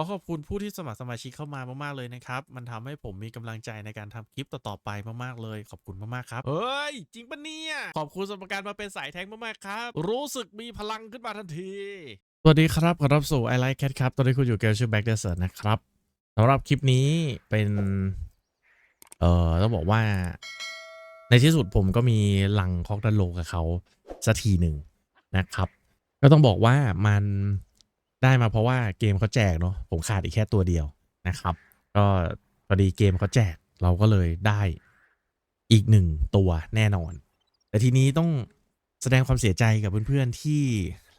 ขอขอบคุณผู้ที่สมัครสมาชิกเข้ามามากๆเลยนะครับ มันทำให้ผมมีกำลังใจในการทำคลิปต่อๆไปมากๆเลย ขอบคุณมากๆครับ เฮ้ย จริงปะเนี่ย ขอบคุณสำหรับการมาเป็นสายแทงมากๆครับ รู้สึกมีพลังขึ้นมาทันที สวัสดีครับ ขอรับสู่ I Like Cat ครับ ตอนนี้คุณอยู่เกลชื่อแบ็กเดอร์เซนะครับสำหรับคลิปนี้เป็น เอ่อ ต้องบอกว่า ในที่สุดผมก็มีลังคอกดันโลกับเขาสักทีหนึ่งนะครับ ก็ต้องบอกว่ามัน ได้มาเพราะว่าเกมเขาแจกเนาะผมขาดอีกแค่ตัวเดียวนะครับ ก็พอดีเกมเขาแจกเราก็เลยได้อีกหนึ่งตัวแน่นอน แต่ทีนี้ต้องแสดงความเสียใจกับเพื่อนๆที่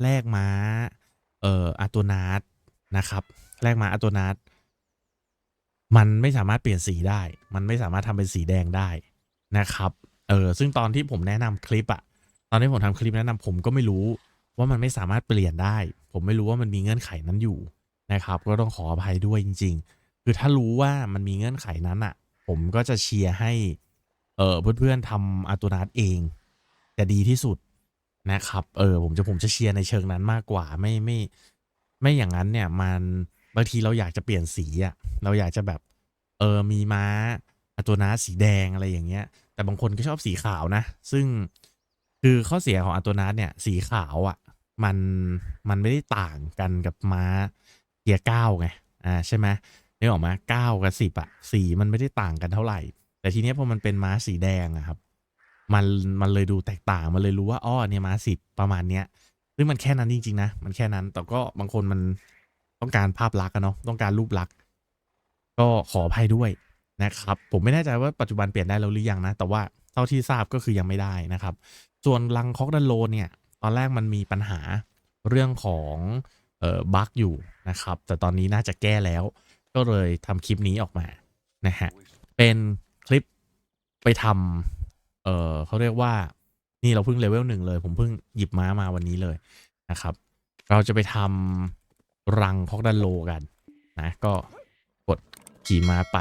แลกม้า เอ่ออาตัวนาร์ดนะครับแลกม้าอาตัวนาร์ดมันไม่สามารถเปลี่ยนสีได้ มันไม่สามารถทำเป็นสีแดงได้นะครับ เออซึ่งตอนที่ผมแนะนำคลิปอะตอนที่ผมทำคลิปแนะนำผมก็ไม่รู้ ว่ามันไม่สามารถเปลี่ยนได้ ผมไม่รู้ว่ามันมีเงื่อนไขนั้นอยู่นะครับ ก็ต้องขออภัยด้วยจริง ๆ คือถ้ารู้ว่ามันมีเงื่อนไขนั้นอะ ผมก็จะเชียร์ให้เออเพื่อนๆทำอาตูนาร์เองจะดีที่สุดนะครับ เออผมจะผมจะเชียร์ในเชิงนั้นมากกว่าไม่ไม่ไม่อย่างนั้นเนี่ยมันบางทีเราอยากจะเปลี่ยนสีอะเราอยากจะแบบเออมีม้าอาตูนาร์สีแดงอะไรอย่างเงี้ย แต่บางคนก็ชอบสีขาวนะ ซึ่งคือข้อเสียของอัตัวนัสเนี่ยสีขาวอะ่ะ มันมันไม่ได้ต่างกันกับม้าเกียร์เก้าไงอ่าใช่ไหมนึกออกมาเก้ากับสิบอะสีมันไม่ได้ต่างกันเท่าไหร่ แต่ทีเนี้ยพอมันเป็นม้าสีแดงอะครับ มันมันเลยดูแตกต่างมันเลยรู้ว่าอ้อเนี่ยม้าสิบประมาณเนี้ยซึ่งมันแค่นั้นจริงๆนะมันแค่นั้นแต่ก็บางคนมันต้องการภาพลักษณ์อะเนาะต้องการรูปลักษณ์ก็ขออภัยด้วยนะครับ ผมไม่แน่ใจว่าปัจจุบันเปลี่ยนได้แล้วหรือยังนะ แต่ว่าเท่าที่ทราบก็คือยังไม่ได้นะครับ ส่วนลังคอกดันโลเนี่ย ตอนแรกมันมีปัญหาเรื่องของเอ่อบั๊กอยู่นะครับ แต่ตอนนี้น่าจะแก้แล้ว ก็เลยทำคลิปนี้ออกมานะฮะเป็นคลิปไปทำเอ่อเขาเรียกว่านี่เราเพิ่งเลเวลหนึ่งเลย ผมเพิ่งหยิบม้ามาวันนี้เลยนะครับ เราจะไปทำรังคอกดันโลกันนะก็กดขี่ม้าไป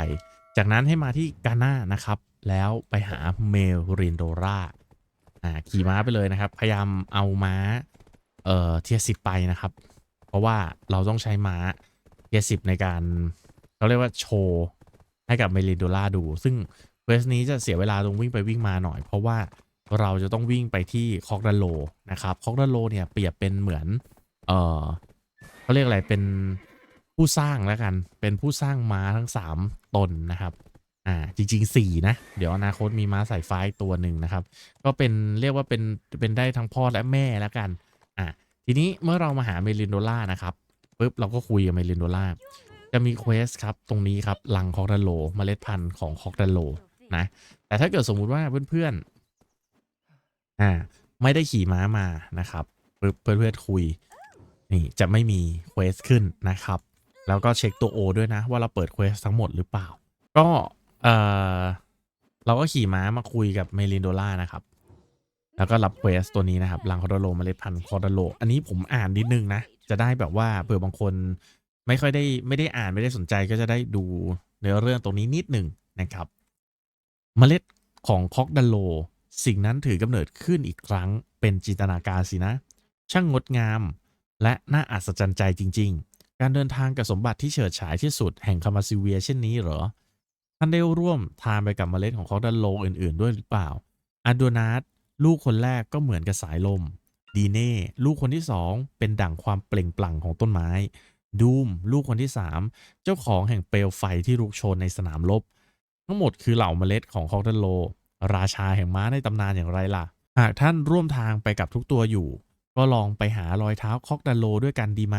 จากนั้นให้มาที่กาน่านะครับ แล้วไปหาเมลรินโดรา อ่าขี่ม้าไปเลยนะครับ พยายามเอาม้าเอ่อเทียสิบไปนะครับ เพราะว่าเราต้องใช้ม้าเทียสิบในการเขาเรียกว่าโชว์ให้กับเมลินโดล่าดู ซึ่งเควสนี้จะเสียเวลาตรงวิ่งไปวิ่งมาหน่อย เพราะว่าเราจะต้องวิ่งไปที่คอกดันโลนะครับคอกดันโลเนี่ยเปรียบเป็นเหมือนเออเขาเรียกอะไรเป็นผู้สร้างแล้วกัน เป็นผู้สร้างม้าทั้ง 3 ตนนะครับ อ่าจริงๆ4นะ เดี๋ยวอนาคตมีม้าสายฟ้าอีกตัวหนึ่งนะครับ ก็เป็นเรียกว่าเป็นเป็นได้ทั้งพ่อและแม่แล้วกันอะทีนี้เมื่อเรามาหาเมลินโดล่านะครับปุ๊บเราก็คุยกับเมลินโดล่าจะมีเควสครับตรงนี้ครับลังคอกดันโลเมล็ดพันธุ์ของคอกดันโลนะแต่ถ้าเกิดสมมุติว่าเพื่อนๆอ่าไม่ได้ขี่ม้ามานะครับปุ๊บเพื่อนๆคุยนี่จะไม่มีเควสขึ้นนะครับ แล้วก็เช็คตัวโอด้วยนะ ว่าเราเปิดเควสทั้งหมดหรือเปล่า ก็ เออเราก็ขี่ม้ามาคุยกับเมลินโดล่านะครับ แล้วก็รับเควสตัวนี้นะครับลังคอร์ดโลเมล็ดพันธุ์คอร์ดโล อันนี้ผมอ่านนิดนึงนะ จะได้แบบว่าเผื่อบางคนไม่ค่อยได้ไม่ได้อ่านไม่ได้สนใจก็จะได้ดูเนื้อเรื่องตรงนี้นิดหนึ่งนะครับ เมล็ดของคอกดันโล สิ่งนั้นถือกำเนิดขึ้นอีกครั้งเป็นจินตนาการสินะ ช่างงดงาม และน่าอัศจรรย์ใจจริง ๆ การเดินทางกับสมบัติที่เฉิดฉายที่สุดแห่งคามาซิเวียเช่นนี้เหรอ ท่านได้ร่วมทานไปกับเมล็ดของคอกดันโลอื่น ๆ ด้วยหรือเปล่าอันโดนาตลูกคนแรกก็เหมือนกับสายลม ดีเน่ลูกคนที่สองเป็นดั่งความเปล่งปลั่งของต้นไม้ ดูมลูกคนที่สามเจ้าของแห่งเปลวไฟที่ลุกโชนในสนามรบทั้งหมดคือเหล่าเมล็ดของคอกดันโล ราชาแห่งม้าในตำนานอย่างไรล่ะ หากท่านร่วมทางไปกับทุกตัวอยู่ ก็ลองไปหารอยเท้าคอกดันโลด้วยกันดีไหม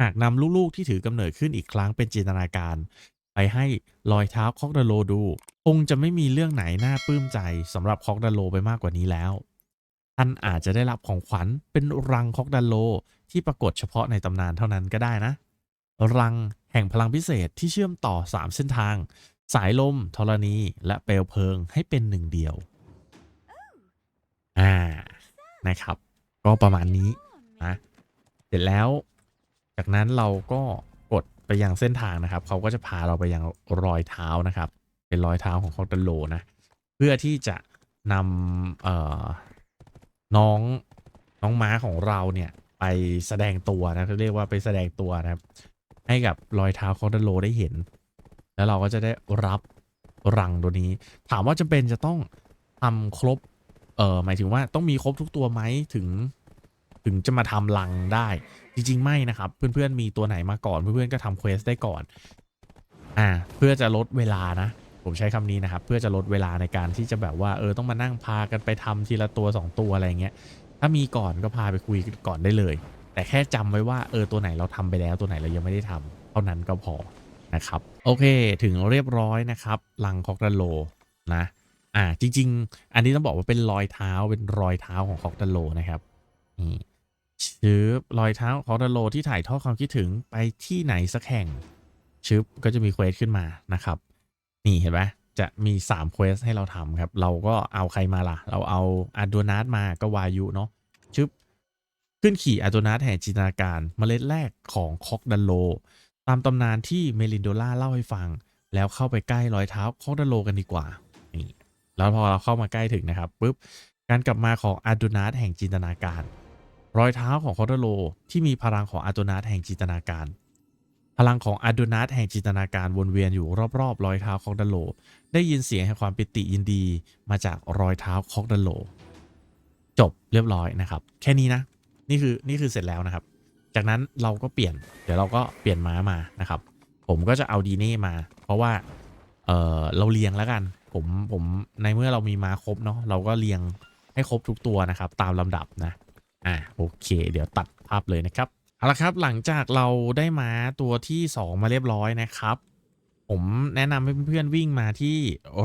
หากนำลูกๆที่ถือกำเนิดขึ้นอีกครั้งเป็นจินตนาการ ไปให้รอยเท้าคอกดาโลดูคงจะไม่มีเรื่องไหนน่าปลื้มใจสำหรับคอกดาโลไปมากกว่านี้แล้วท่านอาจจะได้รับของขวัญเป็นรังคอกดาโล ที่ปรากฏเฉพาะในตำนานเท่านั้นก็ได้นะ รังแห่งพลังพิเศษที่เชื่อมต่อ 3 เส้นทาง สายลมธรณี และเปลวเพลิงให้เป็นหนึ่งเดียวอ่านะครับ ก็ประมาณนี้นะเสร็จแล้ว จากนั้นเราก็กด ไปยังเส้นทางนะครับ เขาก็จะพาเราไปยังรอยเท้านะครับ เป็นรอยเท้าของคอกดันโลนะ เพื่อที่จะนำเอ่อน้องน้องม้าของเราเนี่ยไปแสดงตัวนะเขาเรียกว่าไปแสดงตัวนะครับ ให้กับรอยเท้าคอร์ดโลได้เห็น แล้วเราก็จะได้รับรังตัวนี้ ถามว่าจะเป็นจะต้องทำครบเอ่อหมายถึงว่าต้องมีครบทุกตัวไหมถึง ถึงจะมาทำรังได้ จริง ๆ ไม่นะครับ เพื่อนๆมีตัวไหนมาก่อนเพื่อนๆก็ทำเควสได้ก่อนอ่าเพื่อจะลดเวลานะผมใช้คำนี้นะครับ เพื่อจะลดเวลาในการที่จะแบบว่าเออต้องมานั่งพากันไปทำทีละตัวสองตัวอะไรเงี้ยถ้ามีก่อนก็พาไปคุยก่อนได้เลย แต่แค่จำไว้ว่าเออตัวไหนเราทำไปแล้วตัวไหนเรายังไม่ได้ทำเท่านั้นก็พอนะครับโอเคถึงเรียบร้อยนะครับลังคอกดันโลนะอ่าจริง ๆ อันนี้ต้องบอกว่าเป็นรอยเท้าเป็นรอยเท้าของคอกดันโลนะครับนี่ ชืบรอยเท้าของคดันโลที่ถ่ายทอดความคิดถึงไปที่ไหนสักแห่งชึบก็จะมีเควสขึ้นมานะครับ นี่เห็นไหมจะมี3เควสให้เราทำครับ เราก็เอาใครมาล่ะ เราเอาอาร์โดนัสมาก็วายุเนาะชึบขึ้นขี่อาร์โดนัสแห่งจินตนาการเมล็ดแรกของคอกดันโล ตามตำนานที่เมลินโดล่าเล่าให้ฟัง แล้วเข้าไปใกล้รอยเท้าคอกดันโลกันดีกว่านี่แล้วพอเราเข้ามาใกล้ถึงนะครับปุ๊บการกลับมาของอาร์โดนัสแห่งจินตนาการ รอยเท้าของคอกดันโลที่มีพลังของอาโดนัสแห่งจินตนาการ พลังของอาโดนัสแห่งจินตนาการวนเวียนอยู่รอบๆ รอยเท้าคอกดันโล ได้ยินเสียงแห่งความปิติยินดีมาจากรอยเท้าคอกดันโล จบเรียบร้อยนะครับ แค่นี้นะ นี่คือนี่คือเสร็จแล้วนะครับ จากนั้นเราก็เปลี่ยน เดี๋ยวเราก็เปลี่ยนม้ามานะครับ ผมก็จะเอาดีเน่มา เพราะว่าเออเราเรียงแล้วกัน ผมผมในเมื่อเรามีม้าครบเนาะเราก็เรียงให้ครบทุกตัวนะครับ ตามลำดับนะ อ่าโอเค เดี๋ยวตัดภาพเลยนะครับเอาละครับหลังจากเราได้ม้าตัวที่ 2 มาเรียบร้อยนะครับ ผมแนะนำให้เพื่อนๆวิ่งมาที่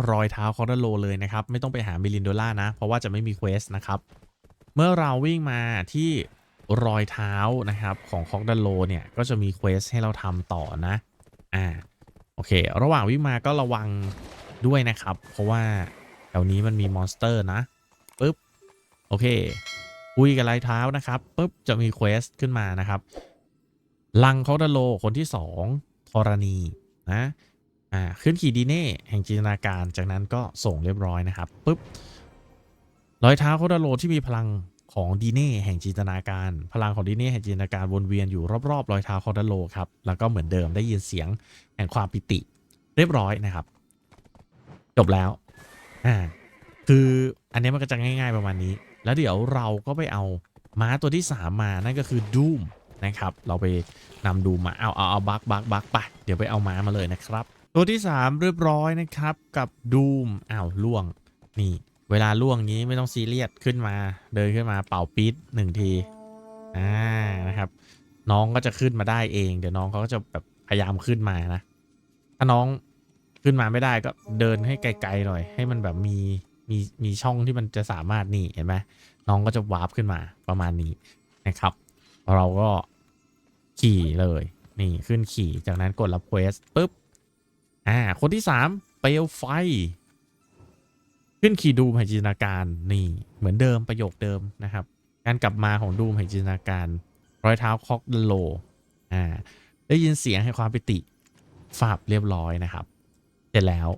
รอยเท้าคอร์ดโลเลยนะครับ ไม่ต้องไปหามิลินโดล่านะ เพราะว่าจะไม่มีเควสนะครับ เมื่อเราวิ่งมาที่รอยเท้านะครับของคอกดันโลเนี่ยก็จะมีเควสให้เราทำต่อนะอ่าโอเค ระหว่างวิ่งมาก็ระวังด้วยนะครับ เพราะว่าแถวนี้มันมีมอนสเตอร์นะปึ๊บโอเค คุยกับรอยเท้านะครับปึ๊บจะมีเควสขึ้นมานะครับลังคอดันโลคนที่2ธรณีนะอ่าขึ้นขี่ดีเน่แห่งจินตนาการจากนั้นก็ส่งเรียบร้อยนะครับปึ๊บรอยเท้าโคดาโลที่มีพลังของดีเน่แห่งจินตนาการ พลังของดีเน่แห่งจินตนาการวนเวียนอยู่รอบๆรอยเท้าโคดโลครับแล้วก็เหมือนเดิมได้ยินเสียงแห่งความปิติ เรียบร้อยนะครับ จบแล้วอ่าคืออันนี้มันก็จะง่าย ๆประมาณนี้ แล้วเดี๋ยวเราก็ไปเอาม้าตัวที่ 3 มานั่นก็คือดูมนะครับเราไปนำดูมาเอาเอาเอาบักบักบักไปเดี๋ยวไปเอาม้ามาเลยนะครับ ตัวที่ 3 เรียบร้อยนะครับกับดูมอ้าวล่วงนี่เวลาล่วงงี้ไม่ต้องซีเรียสขึ้นมา เดินขึ้นมาเป่าปี๊ดหนึ่งทีอ่านะครับ น้องก็จะขึ้นมาได้เอง เดี๋ยวน้องเขาก็จะแบบพยายามขึ้นมานะ ถ้าน้องขึ้นมาไม่ได้ก็เดินให้ไกลๆหน่อย ให้มันแบบมี มีมีช่องที่มันจะสามารถนี่เห็นไหมน้องก็จะวาร์ปขึ้นมาประมาณนี้นะครับ เราก็ขี่เลยนี่ขึ้นขี่จากนั้นกดรับเควสปุ๊บอ่าคนที่สามเปลวไฟ ขึ้นขี่ดูมหจินตนาการนี่เหมือนเดิมประโยคเดิมนะครับ การกลับมาของดูมหจินตนาการ รอยเท้าคอกดโลอ่าได้ยินเสียงให้ความปิติฝาบเรียบร้อยนะครับ เสร็จแล้ว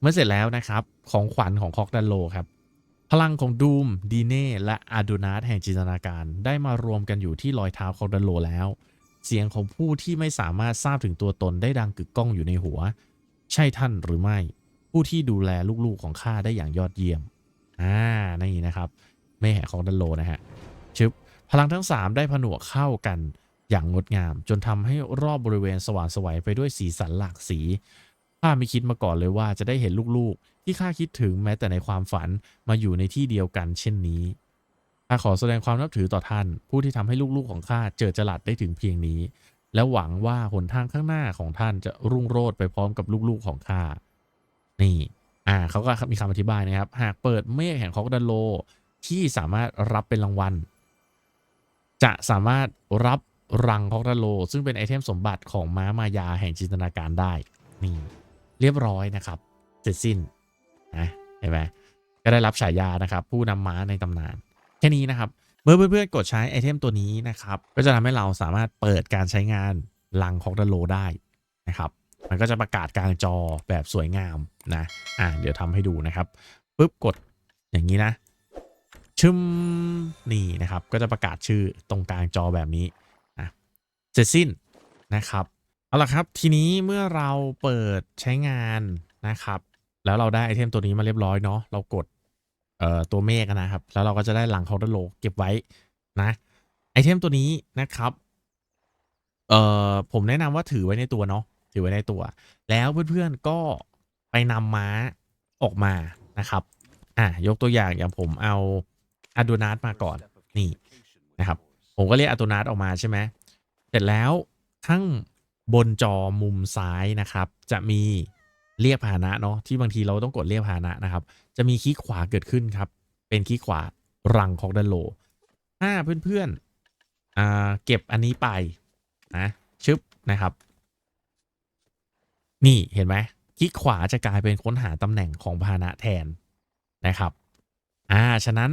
เมื่อเสร็จแล้วนะครับ ของขวัญของคอกดันโลครับ พลังของดูมดีเน่และอาดูนาสแห่งจินตนาการ ได้มารวมกันอยู่ที่รอยเท้าคอกดันโลแล้ว เสียงของผู้ที่ไม่สามารถทราบถึงตัวตนได้ดังกึกก้องอยู่ในหัว ใช่ท่านหรือไม่ ผู้ที่ดูแลลูกๆของข้าได้อย่างยอดเยี่ยมอ่านี่นะครับแม่ของดันโลนะฮะชึบพลังทั้ง 3 ได้ผนวกเข้ากันอย่างงดงาม จนทำให้รอบบริเวณสว่างไสวัยไปด้วยสีสันหลากสี ข้าไม่คิดมาก่อนเลยว่าจะได้เห็นลูกๆ ที่ข้าคิดถึงแม้แต่ในความฝันมาอยู่ในที่เดียวกันเช่นนี้ข้าขอแสดงความนับถือต่อท่าน ผู้ที่ทำให้ลูกๆของข้าเจิดจรัสได้ถึงเพียงนี้ และหวังว่าหนทางข้างหน้าของท่านจะรุ่งโรจน์ไปพร้อมกับลูกๆของข้านี่อ่าเขาก็มีคำอธิบายนะครับ หากเปิดเมฆแห่งคอกดันโลที่สามารถรับเป็นรางวัล จะสามารถรับรังคอกดันโล ซึ่งเป็นไอเทมสมบัติของม้ามายาแห่งจินตนาการได้นี่ เรียบร้อยนะครับเสร็จสิ้นนะเห็นไหมก็ได้รับฉายานะครับ ผู้นำม้าในตำนาน แค่นี้นะครับ เมื่อเพื่อนๆกดใช้ไอเทมตัวนี้นะครับ ก็จะทำให้เราสามารถเปิดการใช้งานลังคอกดันโลได้นะครับ มันก็จะประกาศกลางจอแบบสวยงามนะอ่าเดี๋ยวทำให้ดูนะครับปุ๊บกดอย่างนี้นะชึมนี่นะครับ ก็จะประกาศชื่อตรงกลางจอแบบนี้นะเสร็จสิ้นนะครับ เอาละครับ ทีนี้เมื่อเราเปิดใช้งานนะครับ แล้วเราได้ไอเทมตัวนี้มาเรียบร้อยเนาะเรากดเอ่อตัวเมฆนะครับ แล้วเราก็จะได้หลังเคาน์เตอร์โลเก็บไว้นะไอเทมตัวนี้นะครับเอ่อผมแนะนำว่าถือไว้ในตัวเนาะถือไว้ในตัว แล้วเพื่อนๆก็ไปนำม้าออกมานะครับอะยกตัวอย่างอย่างผมเอาอะดูนัสมาก่อนนี่นะครับ ผมก็เรียกอะตูนัสออกมาใช่ไหมเสร็จแล้วข้ง บนจอมุมซ้ายนะครับ จะมีเรียกพาหนะเนาะที่บางทีเราต้องกดเรียกพาหนะนะครับ จะมีคลิกขวาเกิดขึ้นครับ เป็นคลิกขวารังของดันโลถ้าเพื่อนๆอ่าเก็บอันนี้ไปนะชึบนะครับ นี่เห็นไหมคลิกขวาจะกลายเป็นค้นหาตำแหน่งของพาหนะแทนนะครับอ่าฉะนั้น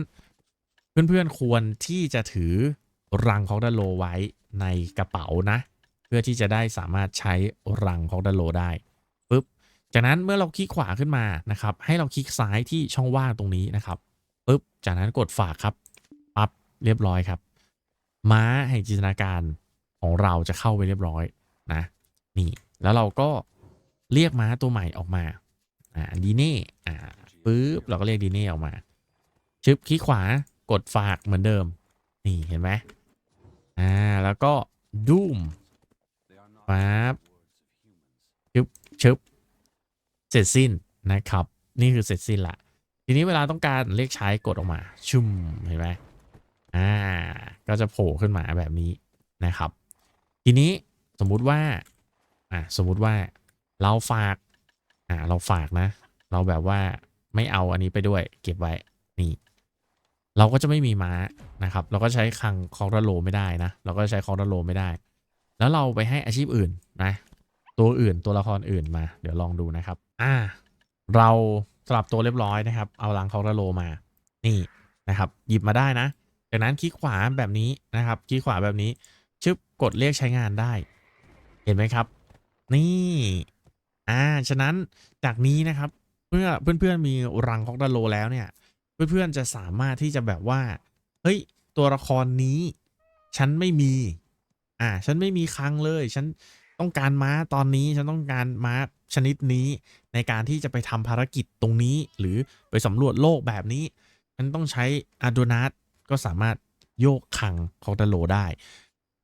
เพื่อนๆควรที่จะถือรังของดันโลไว้ในกระเป๋านะ พื่อที่จะได้สามารถใช้รังของดันโลได้ปุ๊บจากนั้นเมื่อเราคลิกขวาขึ้นมานะครับ ให้เราคลิกซ้ายที่ช่องว่างตรงนี้นะครับปุ๊บจากนั้นกดฝากครับปั๊บเรียบร้อยครับ ม้าแห่งจินตนาการของเราจะเข้าไปเรียบร้อยนะนี่แล้วเราก็เรียกม้าตัวใหม่ออกมาอ่าดีเน่อ่าปุ๊บเราก็เรียกดีเน่ออกมาชึบคลิกขวากดฝากเหมือนเดิม นี่เห็นไหมอ่าแล้วก็ดูม ปั๊บชึบชึบเสร็จสิ้นนะครับ นี่คือเสร็จสิ้นละทีนี้เวลาต้องการเรียกใช้กดออกมา ชุ่มเห็นไหมอ่า ก็จะโผล่ขึ้นมาแบบนี้นะครับ ทีนี้สมมุติว่าอ่าสมมุติว่าเราฝากอ่าเราฝากนะ เราแบบว่าไม่เอาอันนี้ไปด้วย เก็บไว้นี่ เราก็จะไม่มีม้านะครับ เราก็ใช้คังคอร์ดโลไม่ได้นะ เราก็ใช้คอร์ดโลไม่ได้ แล้วเราไปให้อาชีพอื่นนะ ตัวอื่นตัวละครอื่นมา เดี๋ยวลองดูนะครับ อ่า เราสลับตัวเรียบร้อยนะครับ เอาลังคอร์ดโลมา นี่นะครับ หยิบมาได้นะจากนั้นคลิกขวาแบบนี้นะครับ คลิกขวาแบบนี้ ชึบกดเรียกใช้งานได้ เห็นไหมครับ นี่ อ่า ฉะนั้นจากนี้นะครับเพื่อเพื่อนๆมีรังคอร์ดโลแล้วเนี่ย เพื่อนๆจะสามารถที่จะแบบว่า เฮ้ย ตัวละครนี้ ฉันไม่มี อ่า ฉันไม่มีคลังเลย ฉันต้องการม้าตอนนี้ ฉันต้องการม้าชนิดนี้ ในการที่จะไปทำภารกิจตรงนี้ หรือไปสำรวจโลกแบบนี้ ฉันต้องใช้อาดูนัสก็สามารถโยกคลังคอร์ดโลได้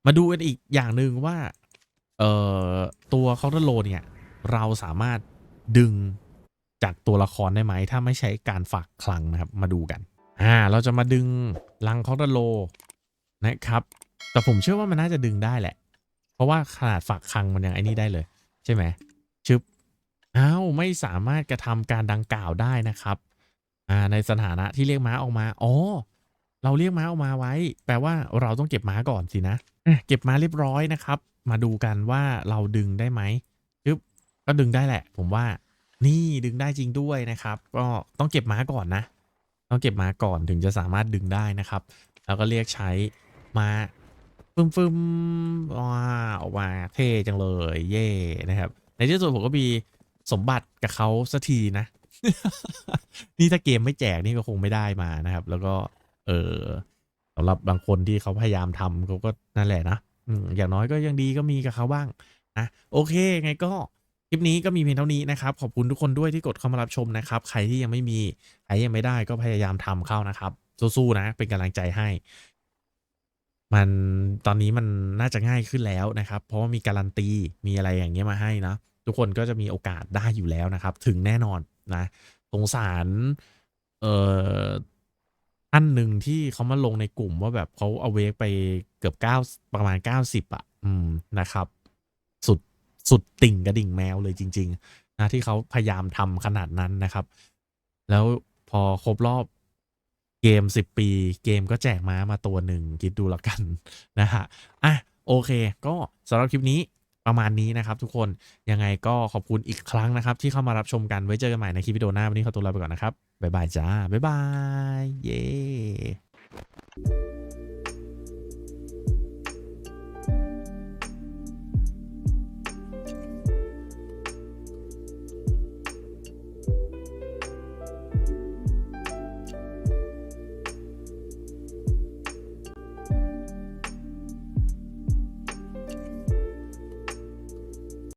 มาดูกันอีกอย่างหนึ่งว่าเอ่อตัวคอร์ดโลเนี่ย เราสามารถดึงจากตัวละครได้ไหม ถ้าไม่ใช้การฝากคลังนะครับ มาดูกัน อ่า เราจะมาดึงลังคอร์ดโลนะครับ แต่ผมเชื่อว่ามันน่าจะดึงได้แหละ เพราะว่าขนาดฝากคลังมันยังไอ้นี่ได้เลย ใช่ไหมชึบอ้าวไม่สามารถกระทำการดังกล่าวได้นะครับ อ่าในสถานะที่เรียกม้าออกมาอ๋อเราเรียกม้าออกมาไว้ แปลว่าเราต้องเก็บม้าก่อนสินะอะเก็บม้าเรียบร้อยนะครับ มาดูกันว่าเราดึงได้ไหมชึบก็ดึงได้แหละ ผมว่า นี่ดึงได้จริงด้วยนะครับ ก็ต้องเก็บม้าก่อนนะ ต้องเก็บม้าก่อนถึงจะสามารถดึงได้นะครับ แล้วก็เรียกใช้ม้า ฟึมฟึมว้าออกมาเท่จังเลย เย่นะครับ ในที่สุดผมก็มีสมบัติกับเขาสักทีนะ นี่ถ้าเกมไม่แจกนี่ก็คงไม่ได้มานะครับ แล้วก็ เออสำหรับบางคนที่เขาพยายามทำเขาก็นั่นแหละนะอืมอย่างน้อยก็ยังดีก็มีกับเขาบ้างนะโอเคไงก็คลิปนี้ก็มีเพียงเท่านี้นะครับ ขอบคุณทุกคนด้วยที่กดเข้ามารับชมนะครับ ใครที่ยังไม่มี ใครยังไม่ได้ก็พยายามทำเข้านะครับ สู้ๆนะ เป็นกำลังใจให้ มันตอนนี้มันน่าจะง่ายขึ้นแล้วนะครับ เพราะว่ามีการันตีมีอะไรอย่างเงี้ยมาให้นะทุกคนก็จะมีโอกาสได้อยู่แล้วนะครับ ถึงแน่นอนนะสงสารเอ่อท่านหนึ่งที่เขามาลงในกลุ่มว่าแบบเขาเอาเวกไปเกือบเก้าประมาณเก้าสิบอะ อืมนะครับ สุดสุดติ่งกระดิ่งแมวเลยจริง ๆ นะที่เขาพยายามทำขนาดนั้นนะครับ แล้วพอครบรอบ เกม 10 ปี เกมก็แจกม้ามาตัวหนึ่งคิดดูแล้วกันนะฮะอะโอเค ก็สำหรับคลิปนี้ประมาณนี้นะครับทุกคนยังไงก็ขอบคุณอีกครั้งนะครับ ที่เข้ามารับชมกันไว้เจอกันใหม่ในคลิปวิดีโอหน้า วันนี้ขอตัวลาไปก่อนนะครับ บ๊ายบายจ้า บ๊ายบาย เย้